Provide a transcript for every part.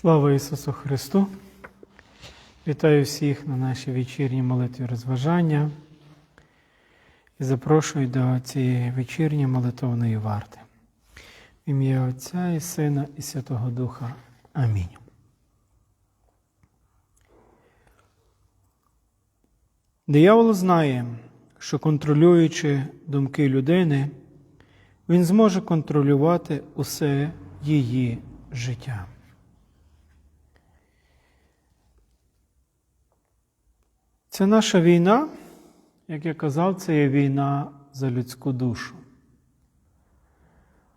Слава Ісусу Христу! Вітаю всіх на нашій вечірній молитві розважання і запрошую до цієї вечірньої молитовної варти. В ім'я Отця і Сина і Святого Духа. Амінь. Диявол знає, що контролюючи думки людини, він зможе контролювати усе її життя. Це наша війна, як я казав, це є війна за людську душу.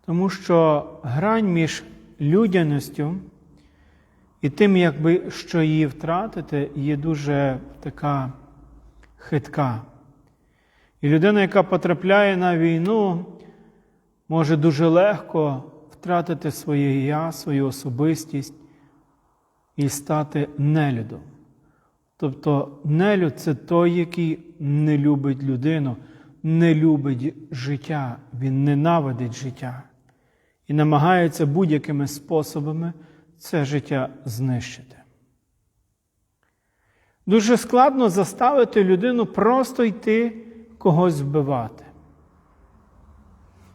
Тому що грань між людяністю і тим, якби що її втратити, є дуже така хитка. І людина, яка потрапляє на війну, може дуже легко втратити своє я, свою особистість і стати нелюдом. Тобто нелюд це той, який не любить людину, не любить життя, він ненавидить життя і намагається будь-якими способами це життя знищити. Дуже складно заставити людину просто йти когось вбивати.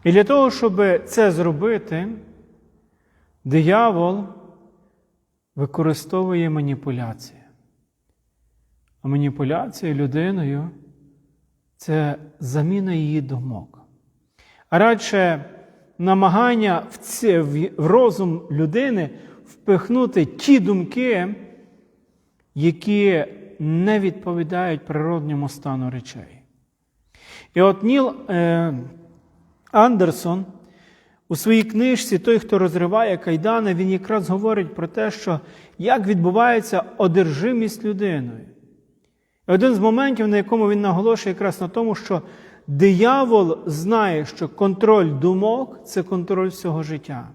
І для того, щоб це зробити, диявол використовує маніпуляції. Маніпуляція людиною це заміна її думок. А радше намагання в, це, в розум людини впихнути ті думки, які не відповідають природньому стану речей. І от Ніл е, Андерсон у своїй книжці Той, хто розриває кайдани, він якраз говорить про те, що як відбувається одержимість людиною. Один з моментів, на якому він наголошує якраз на тому, що диявол знає, що контроль думок це контроль всього життя.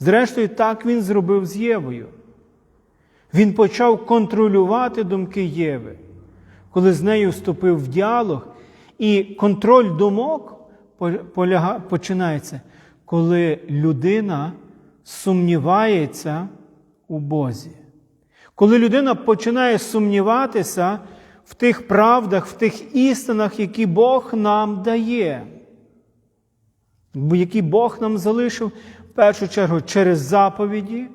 Зрештою, так він зробив з Євою. Він почав контролювати думки Єви, коли з нею вступив в діалог, і контроль думок починається, коли людина сумнівається у Бозі. Коли людина починає сумніватися в тих правдах, в тих істинах, які Бог нам дає, які Бог нам залишив в першу чергу через заповіді,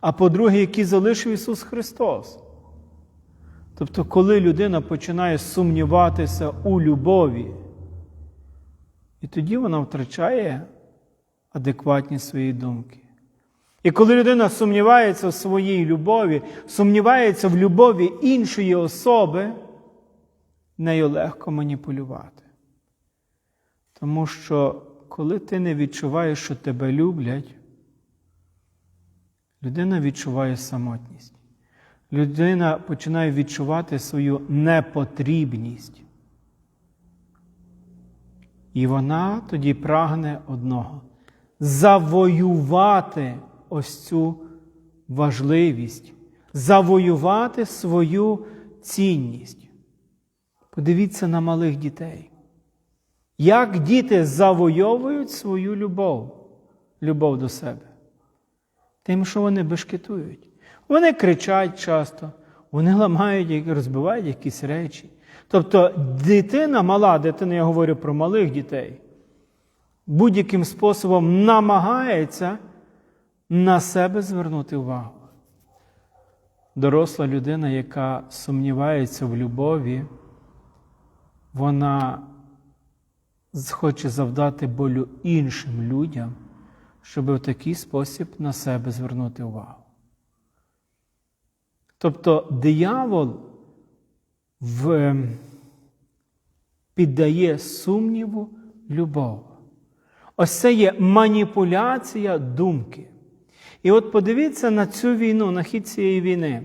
а по-друге, які залишив Ісус Христос. Тобто, коли людина починає сумніватися у любові, і тоді вона втрачає адекватність своєї думки. І коли людина сумнівається в своїй любові, сумнівається в любові іншої особи, нею легко маніпулювати. Тому що коли ти не відчуваєш, що тебе люблять, людина відчуває самотність. Людина починає відчувати свою непотрібність. І вона тоді прагне одного завоювати ось цю важливість, завоювати свою цінність. Подивіться на малих дітей. Як діти завойовують свою любов, любов до себе? Тим, що вони бешкетують. Вони кричать часто, вони ламають, розбивають якісь речі. Тобто дитина, мала дитина, я говорю про малих дітей, будь-яким способом намагається на себе звернути увагу. Доросла людина, яка сумнівається в любові, вона хоче завдати болю іншим людям, щоб в такий спосіб на себе звернути увагу. Тобто диявол в, піддає сумніву любов. Ось це є маніпуляція думки. І от подивіться на цю війну, на хід цієї війни.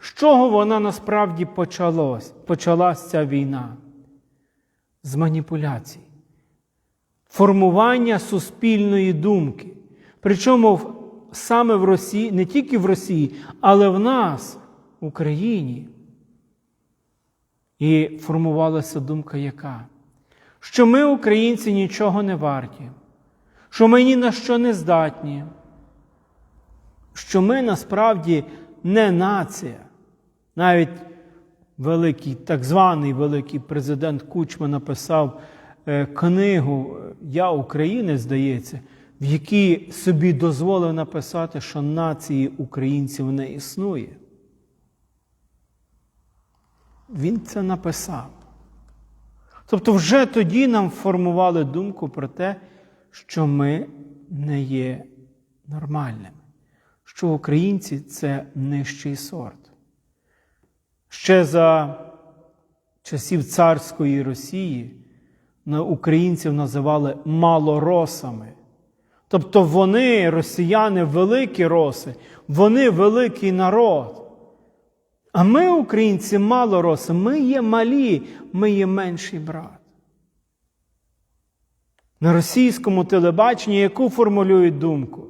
З чого вона насправді почалась, почалась ця війна? З маніпуляцій, формування суспільної думки. Причому саме в Росії, не тільки в Росії, але в нас, в Україні. І формувалася думка яка? Що ми, українці, нічого не варті, що ми ні на що не здатні що ми насправді не нація. Навіть великий, так званий великий президент Кучма написав е, книгу Я Українець, здається, в якій собі дозволив написати, що нації українців не існує. Він це написав. Тобто, вже тоді нам формували думку про те, що ми не є нормальними, що українці це нижчий сорт. Ще за часів царської Росії українців називали малоросами. Тобто вони, росіяни, великі роси, вони великий народ. А ми, українці, малороси, ми є малі, ми є менший брат. На російському телебаченні яку формулюють думку?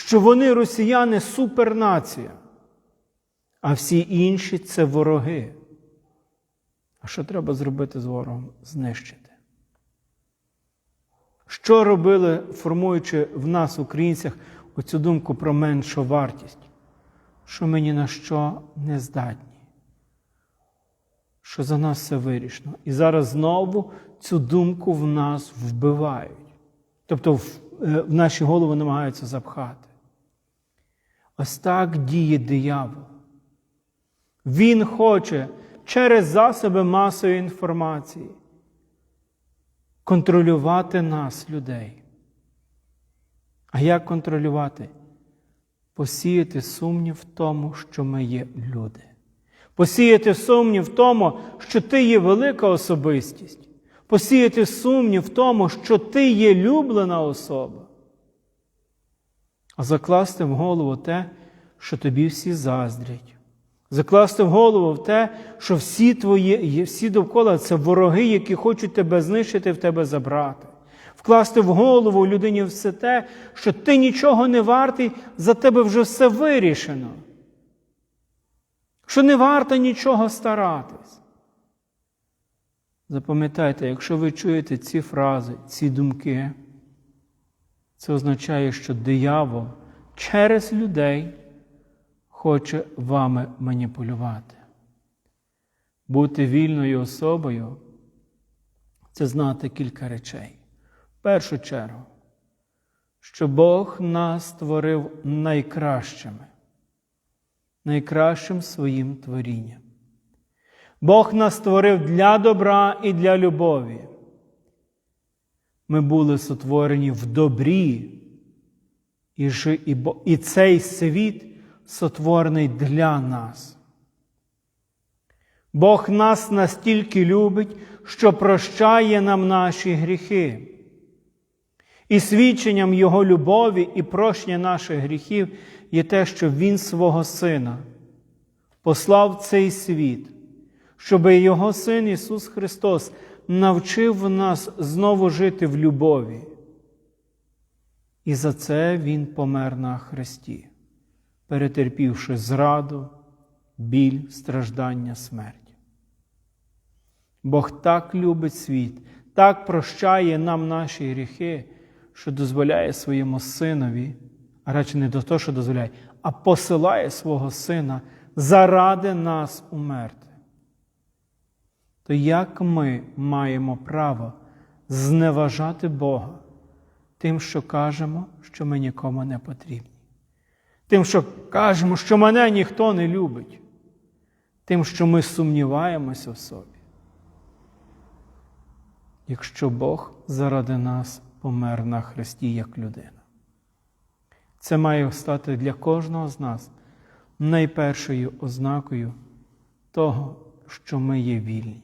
Що вони росіяни супернація, а всі інші це вороги. А що треба зробити з ворогом? Знищити. Що робили, формуючи в нас, українцях, оцю думку про меншу вартість? Що ми ні на що не здатні, що за нас все вирішено. І зараз знову цю думку в нас вбивають. Тобто в, е, наші голови намагаються запхати. Ось так діє диявол. Він хоче через засоби масової інформації контролювати нас, людей. А як контролювати? Посіяти сумнів в тому, що ми є люди. Посіяти сумнів в тому, що ти є велика особистість. Посіяти сумнів в тому, що ти є люблена особа. А закласти в голову те, що тобі всі заздрять. Закласти в голову в те, що всі твої, всі довкола це вороги, які хочуть тебе знищити, в тебе забрати. Вкласти в голову людині все те, що ти нічого не вартий, за тебе вже все вирішено. Що не варто нічого старатись. Запам'ятайте, якщо ви чуєте ці фрази, ці думки, це означає, що диявол через людей хоче вами маніпулювати. Бути вільною особою це знати кілька речей. В першу чергу, що Бог нас створив найкращими, найкращим своїм творінням. Бог нас створив для добра і для любові. Ми були сотворені в добрі, і, і, і цей світ сотворений для нас. Бог нас настільки любить, що прощає нам наші гріхи. І свідченням Його любові і прощення наших гріхів є те, що Він свого Сина послав цей світ, щоб Його Син Ісус Христос навчив нас знову жити в любові. І за це Він помер на Христі перетерпівши зраду, біль, страждання, смерть. Бог так любить світ, так прощає нам наші гріхи, що дозволяє своєму синові, а радше не до того, що дозволяє, а посилає свого сина заради нас умерти. То як ми маємо право зневажати Бога тим, що кажемо, що ми нікому не потрібні? тим, що кажемо, що мене ніхто не любить, тим, що ми сумніваємося в собі. Якщо Бог заради нас помер на Христі як людина. Це має стати для кожного з нас найпершою ознакою того, що ми є вільні.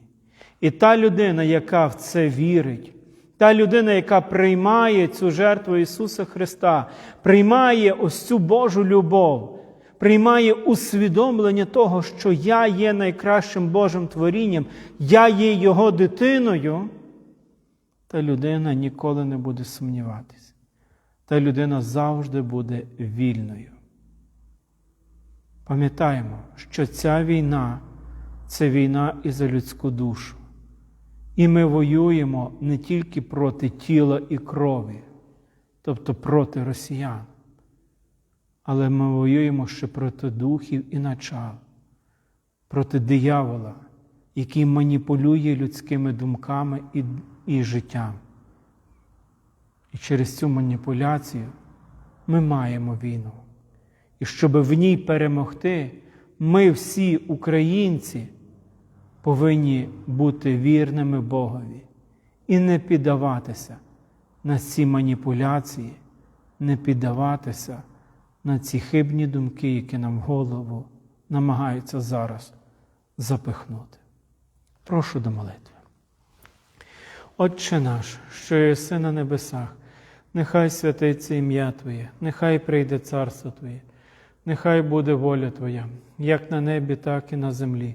І та людина, яка в це вірить, та людина, яка приймає цю жертву Ісуса Христа, приймає ось цю Божу любов, приймає усвідомлення того, що я є найкращим Божим творінням, я є Його дитиною, та людина ніколи не буде сумніватися. Та людина завжди буде вільною. Пам'ятаємо, що ця війна це війна і за людську душу. І ми воюємо не тільки проти тіла і крові, тобто проти росіян, але ми воюємо ще проти духів і начал, проти диявола, який маніпулює людськими думками і, і життям. І через цю маніпуляцію ми маємо війну. І щоб в ній перемогти, ми всі українці повинні бути вірними Богові і не піддаватися на ці маніпуляції, не піддаватися на ці хибні думки, які нам в голову намагаються зараз запихнути. Прошу до молитви. Отче наш, що єси на небесах, нехай святиться ім'я Твоє, нехай прийде царство Твоє, нехай буде воля Твоя, як на небі, так і на землі.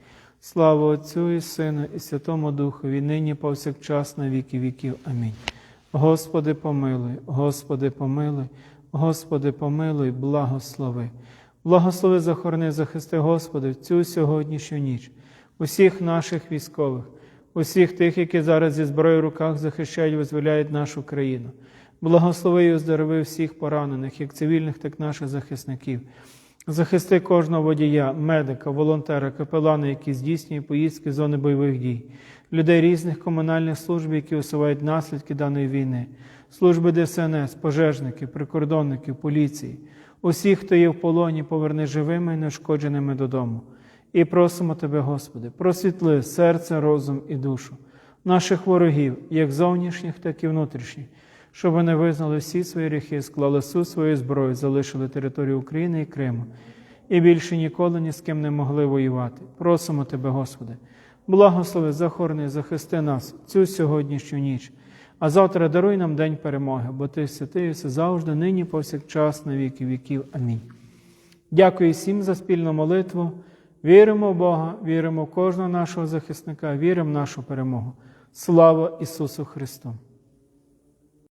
Слава Отцю і Сину, і Святому Духові, нині повсякчас на віки віків. Амінь. Господи, помилуй, Господи, помилуй, Господи, помилуй, благослови. Благослови, захорони, захисти, Господи, в цю сьогоднішню ніч, усіх наших військових, усіх тих, які зараз зі зброєю в руках захищають, визволяють нашу країну. Благослови і оздорови всіх поранених, як цивільних, так і наших захисників. Захисти кожного водія, медика, волонтера, капелана, які здійснюють поїздки з зони бойових дій, людей різних комунальних служб, які усувають наслідки даної війни, служби ДСНС, пожежників, прикордонників, поліції, усіх, хто є в полоні, поверни живими і неушкодженими додому. І просимо Тебе, Господи, просвітли серце, розум і душу наших ворогів, як зовнішніх, так і внутрішніх, щоб вони визнали всі свої гріхи, склали всю свою зброю, залишили територію України і Криму, і більше ніколи ні з ким не могли воювати. Просимо Тебе, Господи, благослови, захорони, захисти нас цю сьогоднішню ніч. А завтра даруй нам день перемоги, бо Ти святий все завжди, нині повсякчас, на віки віків. Амінь. Дякую всім за спільну молитву. Віримо в Бога, віримо в кожного нашого захисника, віримо в нашу перемогу. Слава Ісусу Христу!